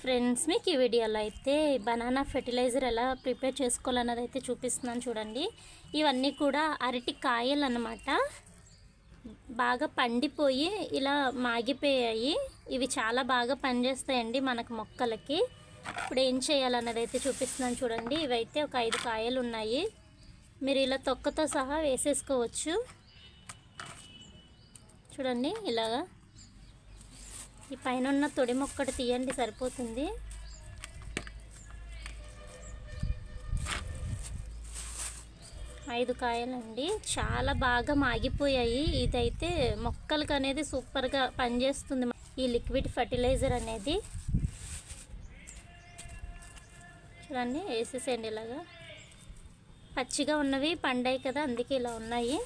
Friends మీకు ఈ వీడియోలో అయితే బనానా ఫెర్టిలైజర్ ఎలా ప్రిపేర్ చేసుకోవాలన్నది అయితే చూపిస్తున్నాను చూడండి. ఇవన్నీ కూడా అరటి కాయలు అన్నమాట బాగా పండిపోయి ఇలా మాగిపోయాయి. ఇవి చాలా బాగా పనిచేస్తాయండి మనకు మొక్కలకి. ఇప్పుడు ఏం చేయాలన్నది అయితే చూపిస్తున్నాను చూడండి. ఇవైతే ఒక ఐదు కాయలు ఉన్నాయి మీరు ఇలా తొక్కతో సహా వేసేసుకోవచ్చు. చూడండి ఇలాగా ఈ పైన ఉన్న తొడి మొక్కటి తీయండి సరిపోతుంది. ఐదు కాయలండి. చాలా బాగా మాగిపోయాయి. ఇదైతే మొక్కలకు అనేది సూపర్గా పనిచేస్తుంది. ఈ లిక్విడ్ ఫర్టిలైజర్ అనేది. చూడండి వేసేసేయండి ఇలాగా. పచ్చిగా ఉన్నవి పండాయి కదా అందుకే ఇలా ఉన్నాయి.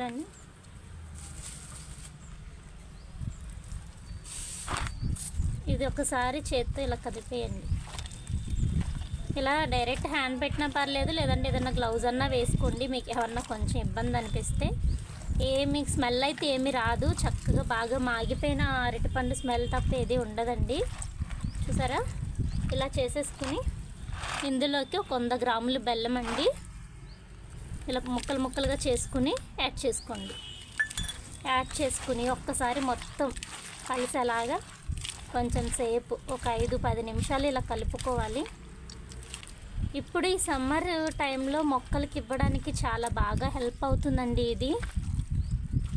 చూడండి. ఇది ఒకసారి చేత్తో ఇలా కదిపేయండి. ఇలా డైరెక్ట్ హ్యాండ్ పెట్టినా పర్లేదు లేదంటే ఏదైనా గ్లౌజ్ అన్నా వేసుకోండి. మీకు ఏమన్నా కొంచెం ఇబ్బంది అనిపిస్తే. ఏమి స్మెల్ అయితే ఏమి రాదు. చక్కగా బాగా మాగిపోయిన అరటిపండు స్మెల్ తప్ప ఏది ఉండదండి. చూసారా? ఇలా చేసేసుకుని ఇందులోకి ఒక వంద గ్రాములు బెల్లం అండి. ఇలా ముక్కలు ముక్కలుగా చేసుకుని యాడ్ చేసుకోండి. యాడ్ చేసుకుని ఒక్కసారి మొత్తం కలిసేలాగా కొంచెం సేపు ఒక ఐదు పది నిమిషాలు ఇలా కలుపుకోవాలి. ఇప్పుడు ఈ సమ్మర్ టైంలో మొక్కలకి ఇవ్వడానికి చాలా బాగా హెల్ప్ అవుతుందండి ఇది.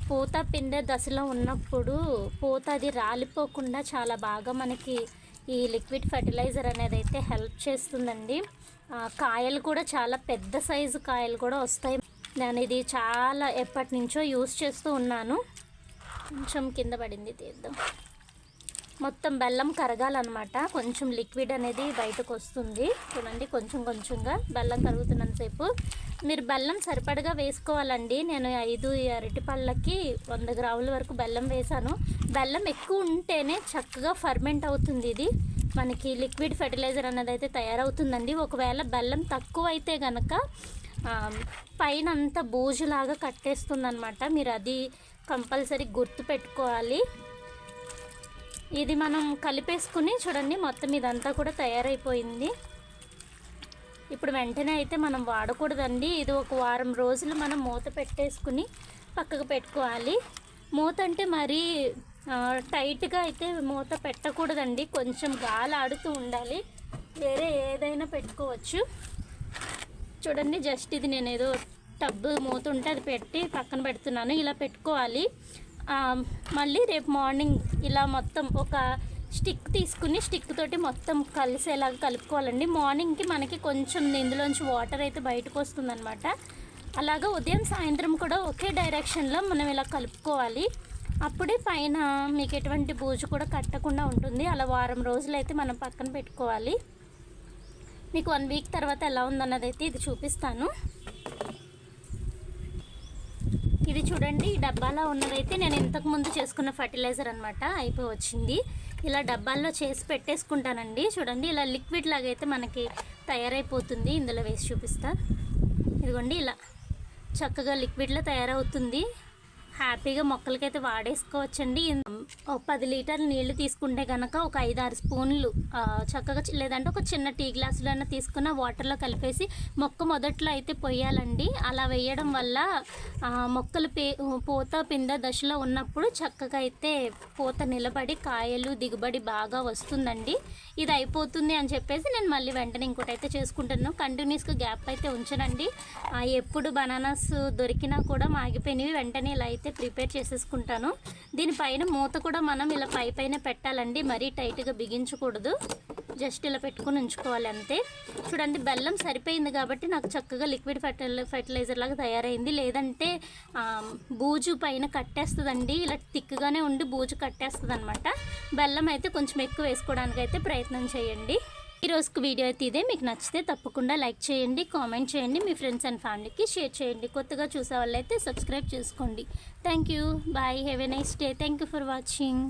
పూత పిండే దశలో ఉన్నప్పుడు పూత అది రాలిపోకుండా చాలా బాగా మనకి ఈ లిక్విడ్ ఫర్టిలైజర్ అనేది అయితే హెల్ప్ చేస్తుందండి. కాయలు కూడా చాలా పెద్ద సైజు కాయలు కూడా వస్తాయి. నేను ఇది చాలా ఎప్పటి నుంచో యూస్ చేస్తూ ఉన్నాను. కొంచెం కింద పడింది తీద్దాం. మొత్తం బెల్లం కరగాలన్నమాట. కొంచెం లిక్విడ్ అనేది బయటకు వస్తుంది. చూడండి కొంచెం కొంచెంగా బెల్లం కరుగుతున్నంతసేపు మీరు బెల్లం సరిపడగా వేసుకోవాలండి. నేను ఐదు అరటిపళ్ళకి వంద గ్రాముల వరకు బెల్లం వేశాను. బెల్లం ఎక్కువ ఉంటేనే చక్కగా ఫర్మెంట్ అవుతుంది ఇది. మనకి లిక్విడ్ ఫెర్టిలైజర్ అన్నది అయితే తయారవుతుందండి. ఒకవేళ బెల్లం తక్కువ అయితే కనుక పైన అంతా బూజులాగా కట్టేస్తుంది అనమాట మీరు అది కంపల్సరీ గుర్తు పెట్టుకోవాలి. ఇది మనం కలిపేసుకుని చూడండి మొత్తం ఇదంతా కూడా తయారైపోయింది. ఇప్పుడు వెంటనే అయితే మనం వాడకూడదండి. ఇది ఒక వారం రోజులు మనం మూత పెట్టేసుకుని పక్కకు పెట్టుకోవాలి. మూత అంటే మరీ టైట్గా అయితే మూత పెట్టకూడదండి. కొంచెం గాలి ఆడుతూ ఉండాలి. వేరే ఏదైనా పెట్టుకోవచ్చు. చూడండి జస్ట్ ఇది నేను ఏదో టబ్బు మూత ఉంటే అది పెట్టి పక్కన పెడుతున్నాను. ఇలా పెట్టుకోవాలి. మళ్ళీ రేపు మార్నింగ్ ఇలా మొత్తం ఒక స్టిక్ తీసుకుని స్టిక్ తోటి మొత్తం కలిసేలాగా కలుపుకోవాలండి. మార్నింగ్కి మనకి కొంచెం ఇందులోంచి వాటర్ అయితే బయటకు వస్తుందన్నమాట. అలాగా ఉదయం సాయంత్రం కూడా ఒకే డైరెక్షన్లో మనం ఇలా కలుపుకోవాలి. అప్పుడే పైన మీకు ఎటువంటి బూజు కూడా కట్టకుండా ఉంటుంది. అలా వారం రోజులు అయితే మనం పక్కన పెట్టుకోవాలి. మీకు వన్ వీక్ తర్వాత ఎలా ఉందన్నది అయితే ఇది చూపిస్తాను. ఇది చూడండి ఈ డబ్బాలో ఉన్నదైతే నేను ఇంతకుముందు చేసుకున్న ఫర్టిలైజర్ అనమాట అయిపోయి వచ్చింది. ఇలా డబ్బాల్లో చేసి పెట్టేసుకుంటానండి. చూడండి ఇలా లిక్విడ్ లాగైతే మనకి తయారైపోతుంది. ఇందులో వేసి చూపిస్తా. ఇదిగోండి ఇలా చక్కగా లిక్విడ్లో తయారవుతుంది. హ్యాపీగా మొక్కలకైతే వాడేసుకోవచ్చండి. ఒక పది లీటర్లు నీళ్ళు తీసుకుంటే కనుక ఒక ఐదు ఆరు స్పూన్లు చక్కగా లేదంటే ఒక చిన్న టీ గ్లాసులో అయినా తీసుకున్న వాటర్లో కలిపేసి మొక్క మొదట్లో అయితే పొయ్యాలండి. అలా వేయడం వల్ల మొక్కలు పే పూత పింద దశలో ఉన్నప్పుడు చక్కగా అయితే పూత నిలబడి కాయలు దిగుబడి బాగా వస్తుందండి. ఇది అయిపోతుంది అని చెప్పేసి నేను మళ్ళీ వెంటనే ఇంకోటి అయితే కంటిన్యూస్గా గ్యాప్ అయితే ఉంచనండి. ఎప్పుడు బనానాస్ దొరికినా కూడా మాగిపోయినవి వెంటనే ఇలా అయితే అయితే ప్రిపేర్ చేసేసుకుంటాను. దీనిపైన మూత కూడా మనం ఇలా పై పైన పెట్టాలండి. మరీ టైట్గా బిగించకూడదు. జస్ట్ ఇలా పెట్టుకుని ఉంచుకోవాలి అంతే. చూడండి బెల్లం సరిపోయింది కాబట్టి నాకు చక్కగా లిక్విడ్ ఫెర్టిలై ఫెర్టిలైజర్ లాగా తయారైంది. లేదంటే బూజు పైన కట్టేస్తుందండి. ఇలా థిక్గానే ఉండి బూజు కట్టేస్తుంది అనమాట బెల్లం అయితే కొంచెం ఎక్కువ వేసుకోవడానికి అయితే ప్రయత్నం చేయండి. ఈ వీడియో అయితే ఇదే. మీకు నచ్చితే తప్పకుండా లైక్ చేయండి కామెంట్ చేయండి మీ ఫ్రెండ్స్ అండ్ ఫ్యామిలీకి షేర్ చేయండి. కొత్తగా చూసే వాళ్ళైతే సబ్స్క్రైబ్ చేసుకోండి. Thank you. Bye. Have a nice day. Thank you for watching.